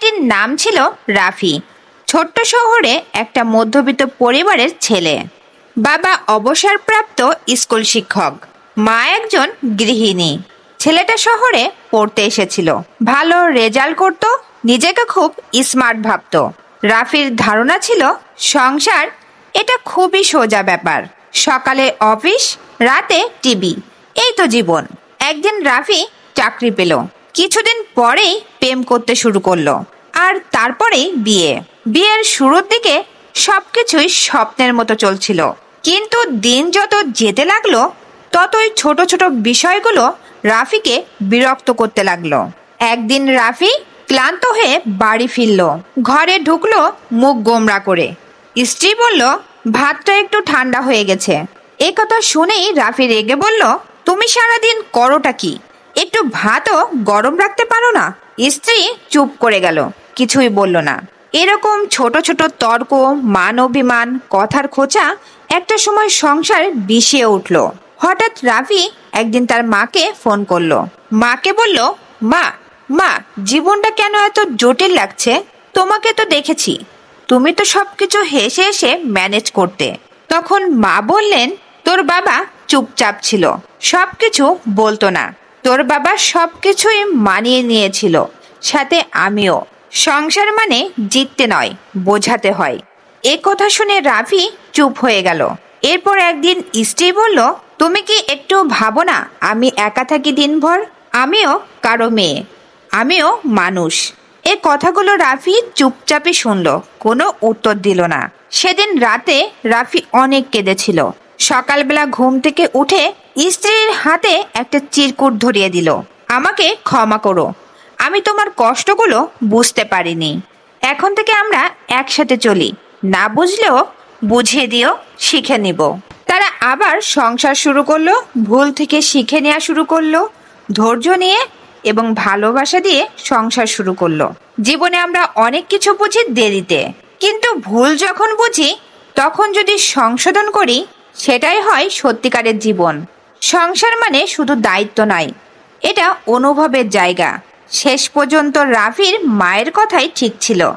ছেলেটির নাম ছিল রাফি। ছোট্ট শহরে একটা মধ্যবিত্ত পরিবারের ছেলে। বাবা অবসরপ্রাপ্ত স্কুল শিক্ষক। মা একজন গৃহিণী। ছেলেটা শহরে পড়তে এসেছিল। ভালো রেজাল্ট করত, নিজেকে খুব স্মার্ট ভাবতো। রাফির ধারণা ছিল, সংসার এটা খুবই সোজা ব্যাপার। সকালে অফিস, রাতে টিভি। এই তো জীবন। একদিন রাফি চাকরি পেল। কিছুদিন পরেই প্রেম করতে শুরু করল। আর তারপরেই বিয়ে। বিয়ের শুরুর দিকে সবকিছুই স্বপ্নের মতো চলছিল। কিন্তু দিন যত যেতে লাগল, ততই ছোট ছোট বিষয়গুলো রাফিকে বিরক্ত করতে লাগল। একদিন রাফি ক্লান্ত হয়ে বাড়ি ফিরল। ঘরে ঢুকলো মুখ গোমরা করে। স্ত্রী বলল, ভাতটা একটু ঠান্ডা হয়ে গেছে। এ কথা শুনেই রাফি রেগে বলল, তুমি সারাদিন করোটা কি? একটু ভাতও গরম রাখতে পারো না? স্ত্রী চুপ করে গেল, কিছুই বলল না। এরকম ছোট ছোট তর্ক মান অভিমান কথার খোঁচা একটা সময় সংসার বিষিয়ে উঠল। হঠাৎ রাফি একদিন তার মাকে ফোন করল। মাকে বলল, মা মা, জীবনটা কেন এত জটিল লাগছে? তোমাকে তো দেখেছি। তুমি তো সবকিছু হেসে হেসে ম্যানেজ করতে। তখন মা বললেন, তোর বাবা চুপচাপ ছিল, সবকিছু বলতো না। তোর বাবা সব কিছুই মানিয়ে নিয়েছিল, সাথে আমিও। সংসার মানে জিততে নয়, বোঝাতে হয়। এ কথা শুনে রাফি চুপ হয়ে গেল। এরপর একদিন স্ত্রী বলল, তুমি কি একটু ভাবো না, আমি একা থাকি দিনভর? আমিও কারও মেয়ে, আমিও মানুষ। এ কথাগুলো রাফি চুপচাপই শুনল, কোনো উত্তর দিল না। সেদিন রাতে রাফি অনেক কেঁদেছিল। সকালবেলা ঘুম থেকে উঠে স্ত্রীর হাতে একটা চিরকুট ধরিয়ে দিল। আমাকে ক্ষমা করো। আমি তোমার কষ্টগুলো বুঝতে পারিনি। এখন থেকে আমরা একসাথে চলি। না বুঝলেও বুঝিয়ে দিও, শিখে নিব। তারা আবার সংসার শুরু করল, ভুল থেকে শিখে নেওয়া শুরু করল, ধৈর্য নিয়ে এবং ভালোবাসা দিয়ে সংসার শুরু করল। জীবনে আমরা অনেক কিছু বুঝি দেরিতে, কিন্তু ভুল যখন বুঝি, তখন যদি সংশোধন করি সেটাই হয় সত্যিকারের জীবন। সংসার মানে শুধু দায়িত্ব নাই এটা অনুভবের জায়গা। শেষ পর্যন্ত রাফির মায়ের কথাই ঠিক ছিল।